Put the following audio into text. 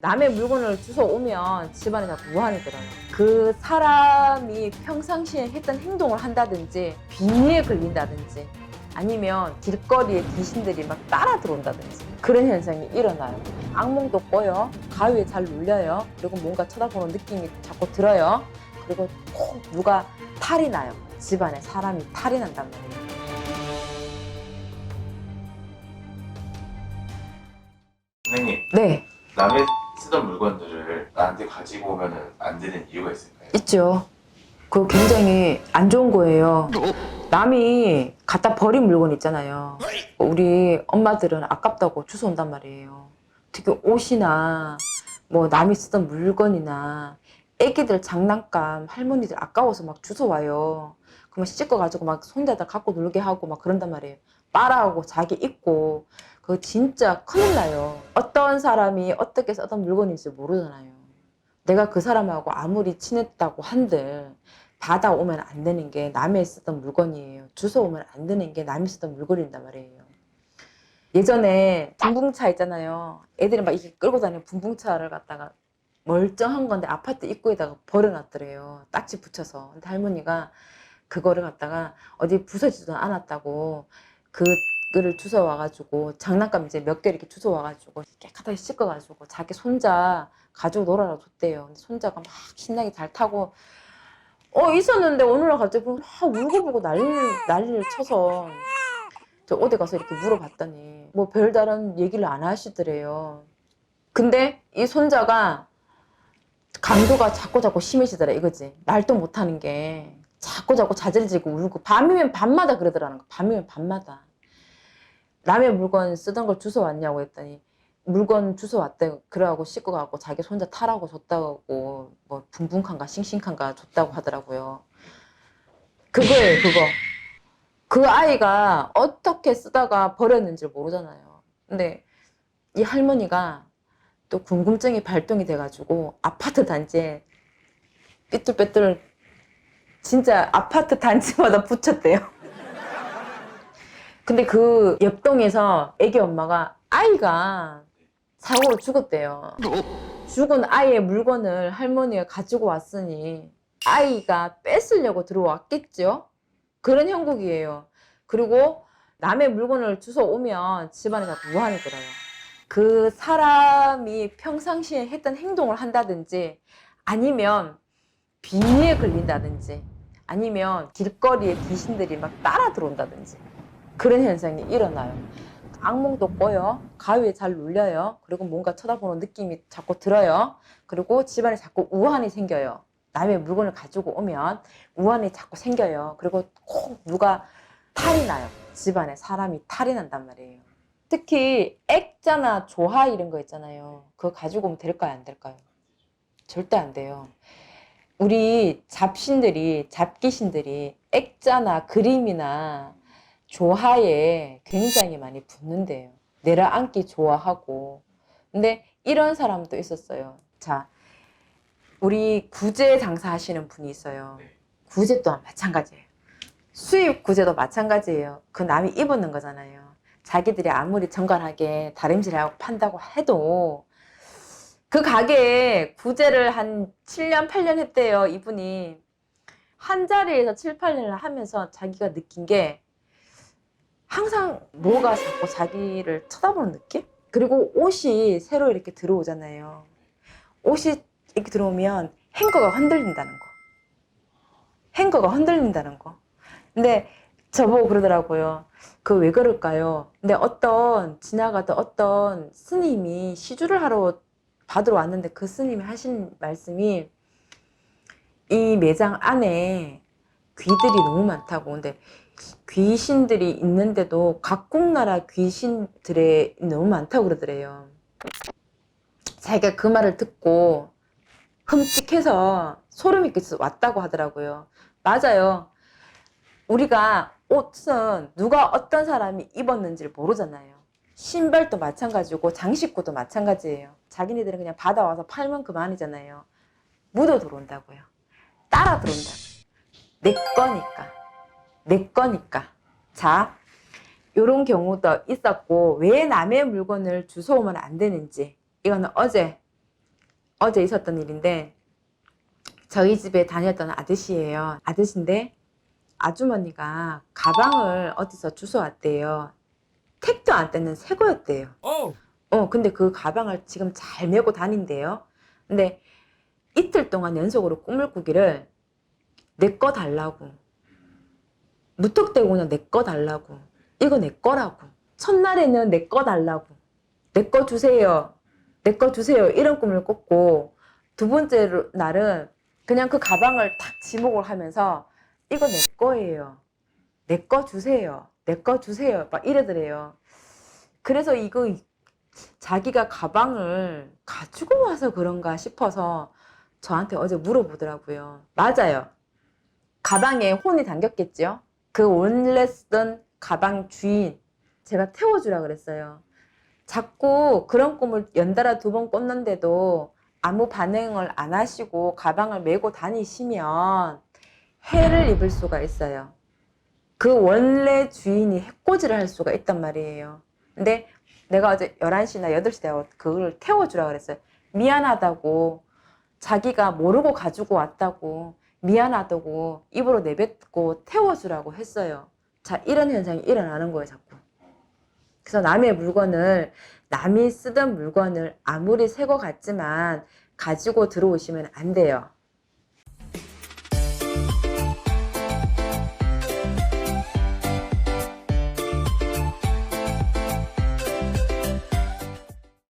남의 물건을 주워 오면 집안에 자꾸 무한이 들어요. 그 사람이 평상시에 했던 행동을 한다든지 비위에 걸린다든지 아니면 길거리에 귀신들이 막 따라 들어온다든지 그런 현상이 일어나요. 악몽도 꿔요. 가위에 잘 눌려요. 그리고 뭔가 쳐다보는 느낌이 자꾸 들어요. 그리고 꼭 누가 탈이 나요. 집안에 사람이 탈이 난단 말이에요. 선생님, 네, 남의 쓰던 물건들을 나한테 가지고 오면 안 되는 이유가 있을까요? 있죠. 그거 굉장히 안 좋은 거예요. 남이 갖다 버린 물건 있잖아요. 우리 엄마들은 아깝다고 주워 온단 말이에요. 특히 옷이나 뭐 남이 쓰던 물건이나 애기들 장난감 할머니들 아까워서 막 주워 와요. 그러면 씻어가지고 막 손대다 갖고 놀게 하고 막 그런단 말이에요. 빨아오고 자기 입고 그거 진짜 큰일 나요. 어떤 사람이 어떻게 쓰던 물건인지 모르잖아요. 내가 그 사람하고 아무리 친했다고 한들 받아오면 안 되는 게 남의 쓰던 물건이에요. 주워오면 안 되는 게 남이 쓰던 물건이란 말이에요. 예전에 붕붕차 있잖아요. 애들이 막 이렇게 끌고 다니는 붕붕차를 갖다가 멀쩡한 건데 아파트 입구에다가 버려놨더래요. 딱지 붙여서. 근데 할머니가 그거를 갖다가 어디 부서지도 않았다고 그 거를 주워 와가지고 장난감 이제 몇 개 이렇게 주워 와가지고 깨끗하게 씻어가지고 자기 손자 가지고 놀아라 줬대요. 근데 손자가 막 신나게 잘 타고 어 있었는데 어느 날 갑자기 막 울고불고 난리를 난리를 쳐서 저 어디 가서 이렇게 물어봤더니 뭐 별다른 얘기를 안 하시더래요. 근데 이 손자가 강도가 자꾸 자꾸 심해지더라 이거지 말도 못하는 게 자꾸 자꾸 자질지고 울고 밤이면 밤마다 그러더라는 거 밤이면 밤마다 남의 물건 쓰던 걸 주워 왔냐고 했더니 물건 주워 왔대. 그래갖고 씻고 가고 자기 손자 타라고 줬다고 뭐 붕붕칸가 싱싱칸가 줬다고 하더라고요. 그거예요 그거. 그 아이가 어떻게 쓰다가 버렸는지 모르잖아요. 근데 이 할머니가 또 궁금증이 발동이 돼가지고 아파트 단지에 삐뚤빼뚤 진짜 아파트 단지마다 붙였대요. 근데 그 옆동에서 애기 엄마가 아이가 사고로 죽었대요. 죽은 아이의 물건을 할머니가 가지고 왔으니 아이가 뺏으려고 들어왔겠죠? 그런 형국이에요. 그리고 남의 물건을 주워 오면 집안에 자꾸 무한이 들어요. 그 사람이 평상시에 했던 행동을 한다든지 아니면 비위에 걸린다든지 아니면 길거리에 귀신들이 막 따라 들어온다든지 그런 현상이 일어나요. 악몽도 꿔요. 가위에 잘 눌려요. 그리고 뭔가 쳐다보는 느낌이 자꾸 들어요. 그리고 집안에 자꾸 우환이 생겨요. 남의 물건을 가지고 오면 우환이 자꾸 생겨요. 그리고 꼭 누가 탈이 나요. 집안에 사람이 탈이 난단 말이에요. 특히 액자나 조화 이런 거 있잖아요. 그거 가지고 오면 될까요? 안 될까요? 절대 안 돼요. 우리 잡신들이, 잡귀신들이 액자나 그림이나 조화에 굉장히 많이 붙는데요. 내려앉기 좋아하고. 근데 이런 사람도 있었어요. 자, 우리 구제 장사 하시는 분이 있어요. 네. 구제 또한 마찬가지예요. 수입 구제도 마찬가지예요. 그 남이 입었는 거잖아요. 자기들이 아무리 정갈하게 다림질하고 판다고 해도 그 가게에 구제를 한 7년, 8년 했대요, 이분이. 한 자리에서 7, 8년을 하면서 자기가 느낀 게 항상 뭐가 자꾸 자기를 쳐다보는 느낌? 그리고 옷이 새로 이렇게 들어오잖아요. 옷이 이렇게 들어오면 행거가 흔들린다는 거. 행거가 흔들린다는 거. 근데 저보고 그러더라고요. 그 왜 그럴까요? 근데 어떤 지나가던 어떤 스님이 시주를 하러 받으러 왔는데 그 스님이 하신 말씀이 이 매장 안에 귀들이 너무 많다고. 근데 귀신들이 있는데도 각국 나라 귀신들에 너무 많다고 그러더래요. 자기가 그 말을 듣고 흠찍해서 소름이 끼쳐 왔다고 하더라고요. 맞아요. 우리가 옷은 누가 어떤 사람이 입었는지를 모르잖아요. 신발도 마찬가지고 장식구도 마찬가지예요. 자기네들은 그냥 받아와서 팔면 그만이잖아요. 묻어 들어온다고요. 따라 들어온다고요. 내 거니까. 내 거니까. 자, 요런 경우도 있었고 왜 남의 물건을 주워오면 안 되는지 이거는 어제 어제 있었던 일인데 저희 집에 다녔던 아저씨예요. 아저씨인데 아주머니가 가방을 어디서 주워왔대요. 택도 안 떼는 새 거였대요. 어, 근데 그 가방을 지금 잘 메고 다닌대요. 근데 이틀 동안 연속으로 꿈을 꾸기를 내 거 달라고. 무턱대고는 내거 달라고. 이거 내 거라고. 첫날에는 내 거 달라고. 내 거 주세요. 내 거 주세요. 이런 꿈을 꿨고, 두 번째 날은 그냥 그 가방을 탁 지목을 하면서 이거 내 거예요. 내 거 주세요. 내 거 주세요. 막 이러더래요. 그래서 이거 자기가 가방을 가지고 와서 그런가 싶어서 저한테 어제 물어보더라고요. 맞아요. 가방에 혼이 담겼겠죠? 그 원래 쓰던 가방 주인, 제가 태워주라 그랬어요. 자꾸 그런 꿈을 연달아 두 번 꿨는데도 아무 반응을 안 하시고 가방을 메고 다니시면 해를 입을 수가 있어요. 그 원래 주인이 해코지를 할 수가 있단 말이에요. 근데 내가 어제 11시나 8시 때 그걸 태워주라 그랬어요. 미안하다고. 자기가 모르고 가지고 왔다고. 미안하다고. 입으로 내뱉고 태워주라고 했어요. 자, 이런 현상이 일어나는 거예요, 자꾸. 그래서 남의 물건을, 남이 쓰던 물건을 아무리 새 거 같지만 가지고 들어오시면 안 돼요.